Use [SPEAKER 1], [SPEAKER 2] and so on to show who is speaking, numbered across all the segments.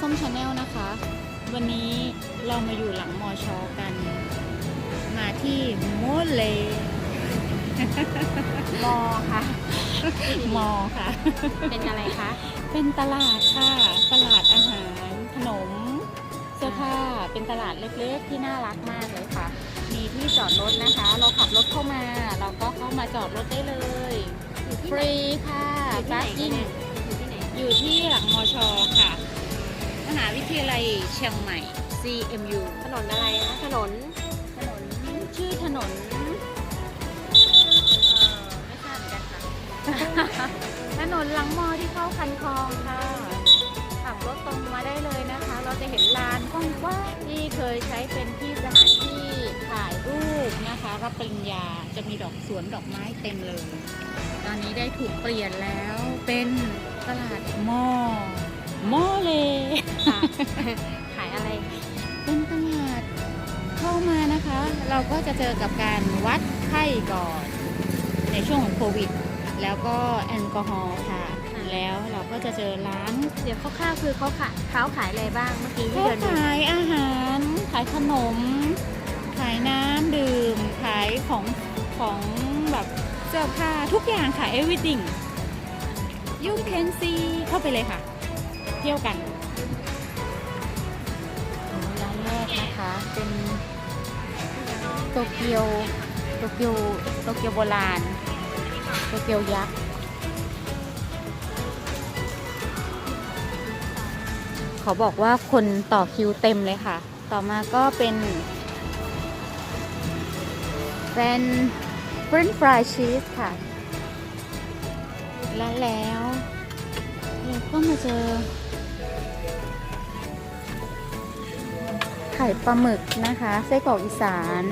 [SPEAKER 1] ส้มชาแนลนะคะ วันนี้เรามาอยู่หลังมอชอกัน มาที่โมเล
[SPEAKER 2] มอค่ะ
[SPEAKER 1] มอค่ะ
[SPEAKER 2] เป็นอะไรคะ
[SPEAKER 1] เป็นตลาดค่ะ ตลาดอาหาร ขนม เสื้อผ้า เป็นตลาดเล็กๆ ที่น่ารักมากเลยค่ะ มีที่จอดรถนะคะ เราขับรถเข้ามา เราก็เข้ามาจอดรถได้เลย ฟรีค่ะ
[SPEAKER 2] อยู่ที่ไหน
[SPEAKER 1] พาร์กิ้ง
[SPEAKER 2] อยู่ที่ไหน
[SPEAKER 1] อยู่ที่หลังมอชอค่ะม หาวิทยาลัยเชียงใหม่ CMU
[SPEAKER 2] ถนนอะไรนะถนน
[SPEAKER 1] ถนนชื่อถนน
[SPEAKER 2] เออไม่ทราบเหมือนกันค่ะ
[SPEAKER 1] ถนนหลังมอที่เข้าคันคลองค่ะ ขับรถตรงมาได้เลยนะคะ เราจะเห็นลานกว้างๆที่เคยใช้เป็นที่สถานที่ถ่ายรูปนะคะ รับปริญญาจะมีดอกสวนดอกไม้เต็มเลย ตอนนี้ได้ถูกเปลี่ยนแล้วเป็นตลาดมอ มอเลย
[SPEAKER 2] ค่ะขายอะไร
[SPEAKER 1] เป็นตลาดเข้ามานะคะ เราก็จะเจอกับการวัดไข้ก่อน ในช่วงของโควิด แล้วก็แอลกอฮอล์ค่ะ แล้วเราก็จะเจอร้าน
[SPEAKER 2] เดี๋ยวคร่าวๆคือเขาขายเขาขายอะไรบ้างเมื่อกี้ที่
[SPEAKER 1] เขา
[SPEAKER 2] เดินดู
[SPEAKER 1] ขายอาหาร ขายขนม ขายน้ำดื่ม ขายของของแบบเสื้อผ้าทุกอย่างขาย everything you can see เข้าไปเลยค่ะ เที่ยวกันร้านแรกนะคะ เป็นโตเกียวโตเกียวโตเกียวโบราณโตเกียวยักษ์เขาบอกว่าคนต่อคิวเต็มเลยค่ะ ต่อมาก็เป็นเป็นเฟรนฟรายชีสค่ะ และแล้วเราก็มาเจอ ข่ปลาหมึกนะคะไส้กรอกอีสาน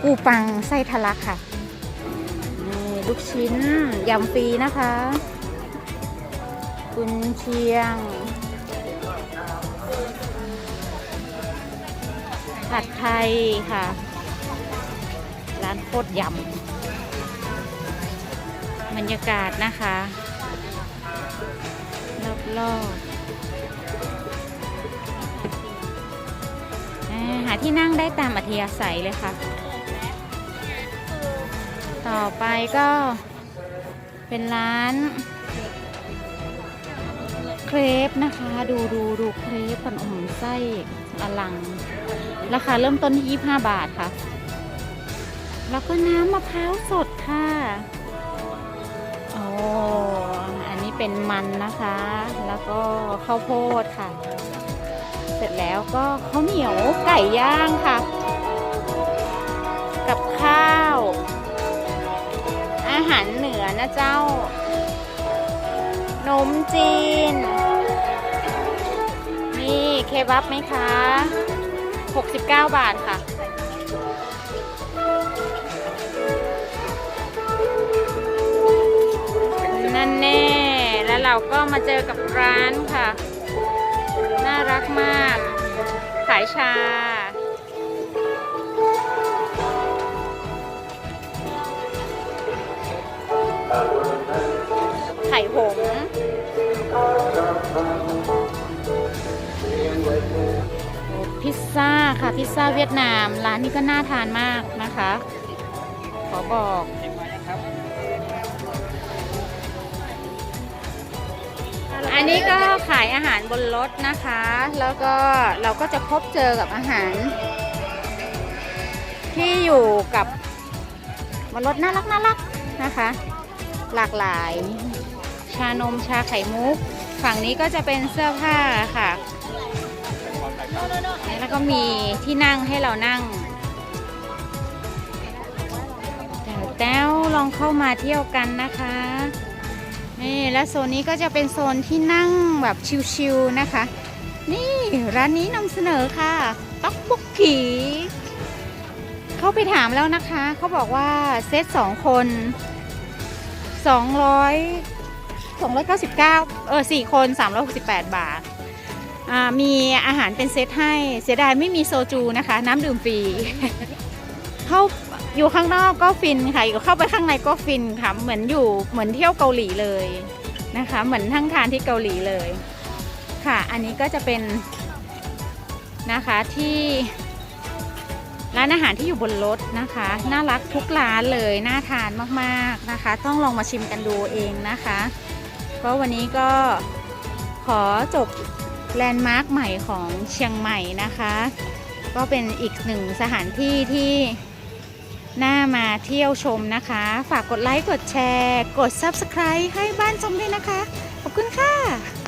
[SPEAKER 1] ปูปังไส้ทะลักค่ะนี่ลูกชิ้นยำฟรีนะคะกุนเชียงผัดไทยค่ะ ร้านโคตรยำบรรยากาศนะคะรอบๆ หาที่นั่งได้ตามอัธยาศัยเลยค่ะ ต่อไปก็เป็นร้านเครปนะคะ ดูดูดูเครปกันอ้โหไส้อลัง ราคาเริ่มต้นที่25 บาทค่ะ แล้วก็น้ำมะพร้าวสดค่ะ โอ้อันนี้เป็นมันนะคะ แล้วก็ข้าวโพดค่ะ เสร็จแล้วก็ข้าวเหนียวไก่ย่างค่ะ กับข้าว อาหารเหนือนะเจ้านมจีน นี่เคบับไหมคะ 69 บาทค่ะนั่นแน่ แล้วเราก็มาเจอกับร้านค่ะ รักมาก ขายชา ไข่หงพิซซ่าค่ะ พิซซ่าเวียดนาม ร้านนี้ก็น่าทานมากนะคะ ขอบอก อันนี้ก็ขายอาหารบนรถนะคะ แล้วก็เราก็จะพบเจอกับอาหาร ที่อยู่กับบนรถน่ารักน่ารักนะคะ หลากหลาย ชานมชาไข่มุก ฝั่งนี้ก็จะเป็นเสื้อผ้าค่ะ แล้วก็มีที่นั่งให้เรานั่งแต้วลองเข้ามาเที่ยวกันนะคะ นี่และโซนนี้ก็จะเป็นโซนที่นั่งแบบชิลๆนะคะ นี่ร้านนี้นำเสนอค่ะต๊อกบุกกีเข้าไปถามแล้วนะคะ เขาบอกว่าเซตสองคน200 299เออ4คน368บาทอ่ามีอาหารเป็นเซตให้เสียดายไม่มีโซจูนะคะ น้ำดื่มฟรี เข้า อยู่ข้างนอกก็ฟินค่ะ อยู่เข้าไปข้างในก็ฟินค่ะ เหมือนอยู่เหมือนเที่ยวเกาหลีเลยนะคะ เหมือนทั้งทานที่เกาหลีเลยค่ะ อันนี้ก็จะเป็นนะคะที่ร้านอาหารที่อยู่บนรถนะคะ น่ารักทุกร้านเลย น่าทานมากๆนะคะ ต้องลองมาชิมกันดูเองนะคะก็วันนี้ก็ขอจบแลนด์มาร์คใหม่ของเชียงใหม่นะคะ ก็เป็นอีกหนึ่งสถานที่ที่ หน้ามาเที่ยวชมนะคะ ฝากกดไลค์ กดแชร์ กด Subscribe ให้บ้านชมด้วยนะคะ ขอบคุณค่ะ